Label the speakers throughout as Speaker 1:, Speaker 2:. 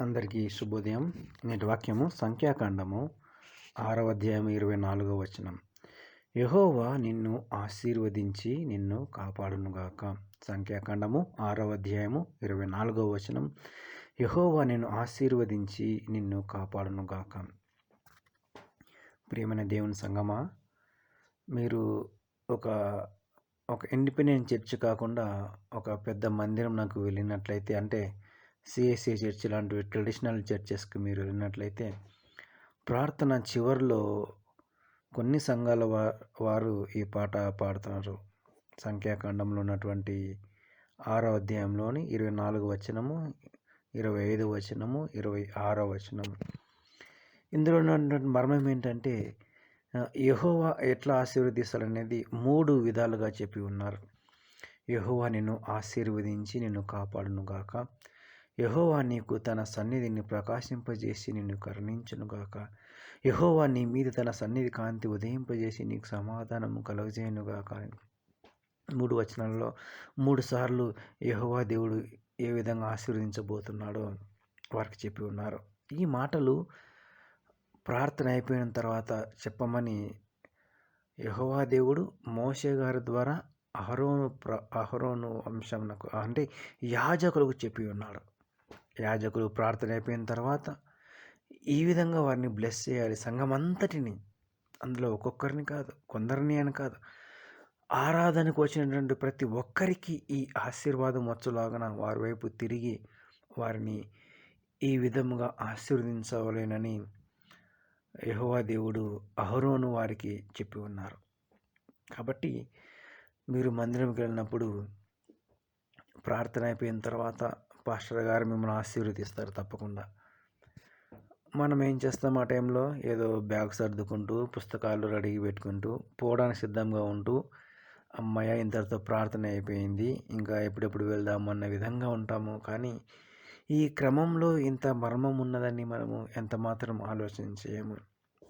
Speaker 1: అందరికీ శుభోదయం. నేటి వాక్యము సంఖ్యాకాండము ఆరవ అధ్యాయం ఇరవై నాలుగవ వచనం. యహోవా నిన్ను ఆశీర్వదించి నిన్ను కాపాడునుగాక. సంఖ్యాకాండము ఆరవ అధ్యాయము ఇరవై నాలుగవ వచనం. యహోవా నిన్ను ఆశీర్వదించి నిన్ను కాపాడునుగాక. ప్రియమైన దేవుని సంగమా మీరు ఒక ఒక ఇండిపెండెంట్ చర్చ్ కాకుండా ఒక పెద్ద మందిరం నాకు వెళ్ళినట్లయితే అంటే సిఎస్సి చర్చ్ లాంటివి ట్రెడిషనల్ చర్చెస్కి మీరు వెళ్ళినట్లయితే ప్రార్థన చివరిలో కొన్ని సంఘాల వా వారు ఈ పాట పాడుతున్నారు. సంఖ్యాకాండంలో ఉన్నటువంటి ఆరో అధ్యాయంలోని ఇరవై నాలుగు వచనము ఇరవై ఐదు వచనము ఇరవై ఆరో వచనము. ఇందులో ఉన్నటువంటి మర్మం ఏంటంటే యహోవా ఎట్లా ఆశీర్వదిస్తాడనేది మూడు విధాలుగా చెప్పి ఉన్నారు. యహోవా నిన్ను ఆశీర్వదించి నిన్ను కాపాడునుగాక. యహోవా నీకు తన సన్నిధిని ప్రకాశింపజేసి నిన్ను కరుణించునుగాక యహోవా నీ మీద తన సన్నిధి కాంతి ఉదయింపజేసి నీకు సమాధానము కలుగజేయునుగాక మూడు వచనాల్లో మూడు సార్లు యహోవా దేవుడు ఏ విధంగా ఆశీర్వదించబోతున్నాడో వారికి చెప్పి ఉన్నారు. ఈ మాటలు ప్రార్థన అయిపోయిన తర్వాత చెప్పమని యహోవా దేవుడు మోసే గారి ద్వారా అహరోను ప్ర అహరోను వంశంకు అంటే యాజకులకు చెప్పి ఉన్నాడు. యాజకులు ప్రార్థన అయిపోయిన తర్వాత ఈ విధంగా వారిని బ్లెస్ చేయాలి. సంఘం అంతటిని. అందులో ఒక్కొక్కరిని కాదు కొందరిని అని కాదు. ఆరాధనకు వచ్చినటువంటి ప్రతి ఒక్కరికి ఈ ఆశీర్వాదం వచ్చలాగన వారి వైపు తిరిగి వారిని ఈ విధముగా ఆశీర్వదించవలేనని యహోవా దేవుడు అహరోను వారికి చెప్పి ఉన్నారు. కాబట్టి మీరు మందిరంకి వెళ్ళినప్పుడు ప్రార్థన అయిపోయిన తర్వాత పాస్టర్ గారు మిమ్మల్ని ఆశీర్వదిస్తారు తప్పకుండా. మనం ఏం చేస్తాం ఆ టైంలో? ఏదో బ్యాగ్ సర్దుకుంటూ పుస్తకాలు రెడీ పెట్టుకుంటూ పోవడానికి సిద్ధంగా ఉంటూ అమ్మయ్య ఇంతటితో ప్రార్థన అయిపోయింది. ఇంకా ఎప్పుడెప్పుడు వెళ్దాము అన్న విధంగా ఉంటాము. కానీ ఈ క్రమంలో ఇంత మర్మం ఉన్నదని మనము ఎంత మాత్రం ఆలోచించేయము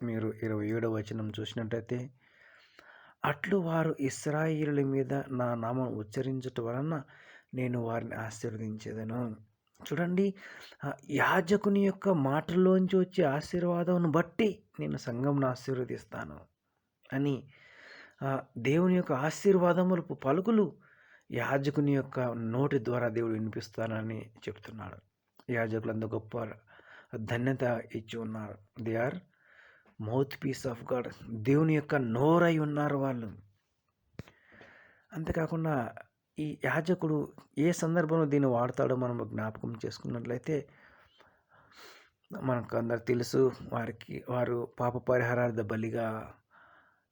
Speaker 1: మీరు ఇరవై ఏడవ వచనం చూసినట్టయితే అట్లు వారు ఇస్రాయిల మీద నా నామం ఉచ్చరించటం వలన నేను వారిని ఆశీర్వదించేదను. చూడండి యాజకుని యొక్క మాటల్లోంచి వచ్చే ఆశీర్వాదం బట్టి నేను సంఘంను ఆశీర్వదిస్తాను అని దేవుని యొక్క ఆశీర్వాదములు పలుకులు యాజకుని యొక్క నోటి ద్వారా దేవుడు వినిపిస్తానని చెప్తున్నాడు. యాజకులు అంత గొప్ప ధన్యత ఇచ్చి ఉన్నారు. They are mouthpiece of God. దేవుని యొక్క నోరై ఉన్నారు వాళ్ళు. అంతేకాకుండా ఈ యాజకుడు ఏ సందర్భంలో దీన్ని వాడతాడో మనం జ్ఞాపకం చేసుకున్నట్లయితే మనకు అందరు తెలుసు వారికి వారు పాప పరిహారార్థ బలిగా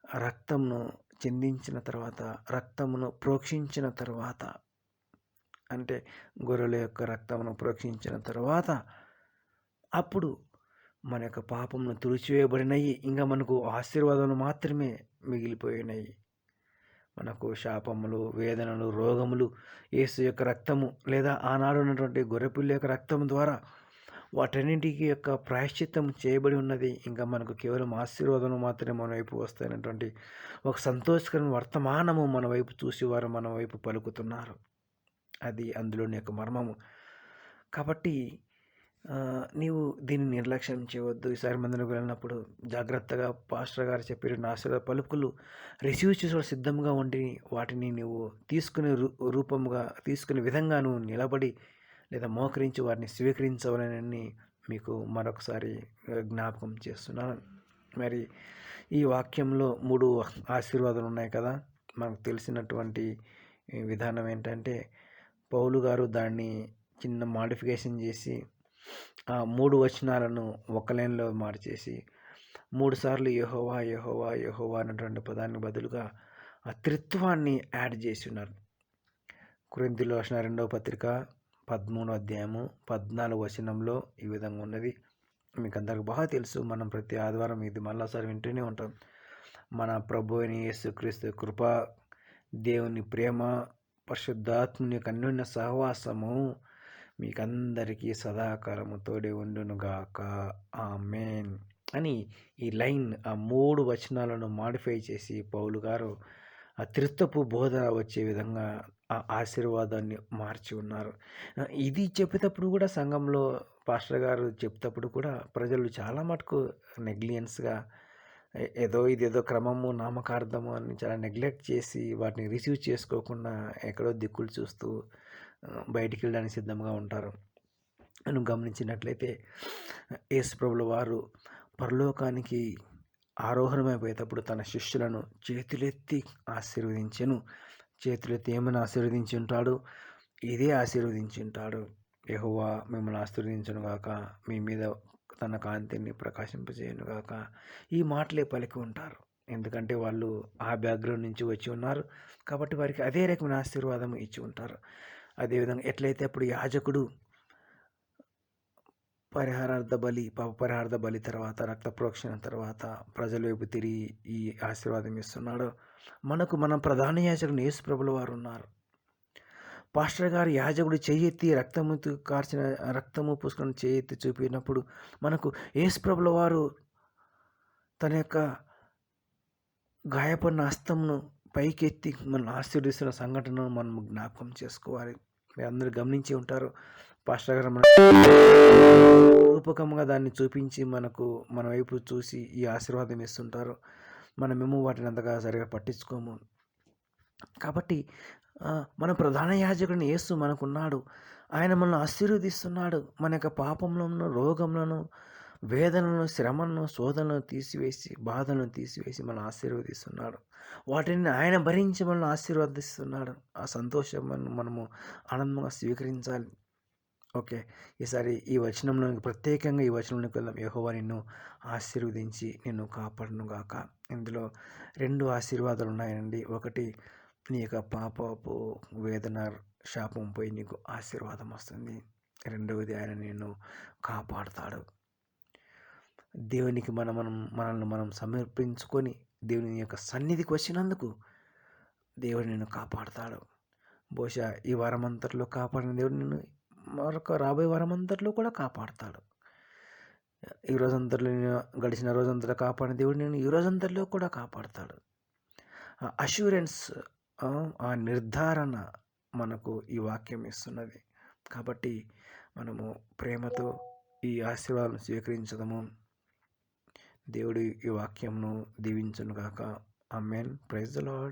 Speaker 1: రక్తంను చెందించిన తర్వాత రక్తమును ప్రోక్షించిన తర్వాత అంటే గొర్రెల యొక్క రక్తమును ప్రోక్షించిన తర్వాత అప్పుడు మన యొక్క పాపమును తుడిచివేయబడినవి ఇంకా మనకు ఆశీర్వాదాలు మాత్రమే మిగిలిపోయినాయి. మనకు శాపములు వేదనలు రోగములు ఏసు యొక్క రక్తము లేదా ఆనాడు ఉన్నటువంటి గొర్రెపిల్ల యొక్క రక్తం ద్వారా వాటన్నింటికి యొక్క ప్రాయశ్చిత్తం చేయబడి ఉన్నది. ఇంకా మనకు కేవలం ఆశీర్వాదం మాత్రమే మన వైపు వస్తాయన్నటువంటి ఒక సంతోషకరమైన వర్తమానము మన వైపు చూసి వారు మన వైపు పలుకుతున్నారు. అది అందులోని యొక్క మర్మము. కాబట్టి నీవు దీన్ని నిర్లక్ష్యం చేయవద్దు. ఈసారి మందిరకు వెళ్ళినప్పుడు జాగ్రత్తగా పాస్టర్ గారు చెప్పిన ఆశీర్వాద పలుకులు రిసీవ్ చేసే సిద్ధంగా ఉండి వాటిని నువ్వు తీసుకునే రూపంగా తీసుకునే విధంగా నువ్వు నిలబడి లేదా మోకరించి వారిని స్వీకరించవాలని మీకు మరొకసారి జ్ఞాపకం చేస్తున్నాను. మరి ఈ వాక్యంలో మూడు ఆశీర్వాదాలు ఉన్నాయి కదా. మనకు తెలిసినటువంటి విధానం ఏంటంటే పౌలు గారు దాన్ని చిన్న మాడిఫికేషన్ చేసి మూడు వచనాలను ఒక లైన్లో మార్చేసి మూడు సార్లు యహోవా యహోవా యహోవా అన్నటువంటి పదానికి బదులుగా ఆ త్రిత్వాన్ని యాడ్ చేసి ఉన్నారు. కురింతిలో వచ్చిన రెండవ పత్రిక పదమూడో అధ్యాయము పద్నాలుగు వచనంలో ఈ విధంగా ఉన్నది. మీకు అందరికి బాగా తెలుసు మనం ప్రతి ఆదివారం ఇది మళ్ళీసారి వింటూనే ఉంటాం. మన ప్రభు అని యేసుక్రీస్తు కృప దేవుని ప్రేమ పరిశుద్ధాత్ముని యొక్క అన్యోన్య సహవాసము మీకందరికీ సదాకాలము తోడే ఉండునుగాక. ఆ మేన్ అని ఈ లైన్ ఆ మూడు వచనాలను మాడిఫై చేసి పౌలు గారు ఆ త్రిత్తపు బోధ వచ్చే విధంగా ఆ ఆశీర్వాదాన్ని మార్చి ఉన్నారు. ఇది చెప్పేటప్పుడు కూడా సంఘంలో పాస్టర్ గారు చెప్పేటప్పుడు కూడా ప్రజలు చాలా మటుకు నెగ్లియన్స్గా ఏదో ఇదేదో క్రమము నామకార్థము అని చాలా నెగ్లెక్ట్ చేసి వాటిని రిసీవ్ చేసుకోకుండా ఎక్కడో దిక్కులు చూస్తూ బయటికి వెళ్ళడానికి సిద్ధంగా ఉంటారు. నువ్వు గమనించినట్లయితే యేసుప్రభుల వారు పరలోకానికి ఆరోహణమైపోయేటప్పుడు తన శిష్యులను చేతులెత్తి ఆశీర్వదించెను. చేతులెత్తి ఏమని ఆశీర్వదించి ఉంటాడు ఇదే ఆశీర్వదించి ఉంటాడు యెహోవా మిమ్మల్ని ఆశీర్వదించను గాక మీ మీద తన కాంతిని ప్రకాశింపజేయను గాక ఈ మాటలే పలికి ఉంటారు. ఎందుకంటే వాళ్ళు ఆ బ్యాక్గ్రౌండ్ నుంచి వచ్చి ఉన్నారు. కాబట్టి వారికి అదే రకమైన ఆశీర్వాదం ఇచ్చి ఉంటారు. అదేవిధంగా ఎట్లయితే అప్పుడు యాజకుడు పరిహారార్థ బలి పాప పరిహారార్థ బలి తర్వాత రక్త ప్రోక్షణ తర్వాత ప్రజల వైపు తిరిగి ఈ ఆశీర్వాదం ఇస్తున్నాడు మనకు మన ప్రధాన యాజకుడు యేసు ప్రభుల వారు ఉన్నారు. పాస్టర్ గారు యాజకుడు చేయెత్తి రక్తము కార్చిన రక్తము పూసుకొని చేయెత్తి చూపినప్పుడు మనకు యేసు ప్రభుల వారు తన యొక్క గాయపడిన హస్తంను పైకెత్తి మనం ఆశీర్వదిస్తున్న సంఘటనను మనం జ్ఞాపకం చేసుకోవాలి. మీరు అందరూ గమనించి ఉంటారు. పాస్టర్ గారు మన రూపకంగా దాన్ని చూపించి మనకు మన వైపు చూసి ఈ ఆశీర్వాదం ఇస్తుంటారు. మనమేమో వాటిని అంతగా సరిగా పట్టించుకోము. కాబట్టి మన ప్రధాన యాజకుడిని యేసు మనకున్నాడు. ఆయన మనల్ని ఆశీర్వదిస్తున్నాడు. మన యొక్క పాపంలోనూ రోగంలోనూ వేదనను శ్రమను శోధనను తీసివేసి బాధలను తీసివేసి మనం ఆశీర్వదిస్తున్నాడు. వాటిని ఆయన భరించి మనల్ని ఆశీర్వదిస్తున్నాడు. ఆ సంతోషం మనము ఆనందంగా స్వీకరించాలి. ఓకే. ఈసారి ఈ వచనంలోనికి ప్రత్యేకంగా ఈ వచనంలోకి వెళ్దాం. యెహోవా నిన్ను ఆశీర్వదించి నిన్ను కాపాడును గాక ఇందులో రెండు ఆశీర్వాదాలు ఉన్నాయండి ఒకటి నీ యొక్క పాపపు వేదన శాపం పోయి నీకు ఆశీర్వాదం వస్తుంది. రెండవది ఆయన నిన్ను కాపాడుతాడు. దేవునికి మనం మనం మనల్ని మనం సమర్పించుకొని దేవుని యొక్క సన్నిధికి వచ్చినందుకు దేవుడు నిన్ను కాపాడుతాడు. బహుశా ఈ వారం అంతట్లో కాపాడిన దేవుడు నిన్ను మరొక రాబోయే వారం అంతట్లో కూడా కాపాడుతాడు. ఈ రోజంతట్లో నేను గడిచిన రోజంతలో కాపాడిన దేవుడు నేను ఈ రోజంతట్లో కూడా కాపాడుతాడు. అష్యూరెన్స్ ఆ నిర్ధారణ మనకు ఈ వాక్యం ఇస్తున్నది. కాబట్టి మనము ప్రేమతో ఈ ఆశీర్వాదం స్వీకరించదము. దేవుడు ఈ వాక్యంను దీవించును గాక అమెన్ ప్రైజ్ లాడ్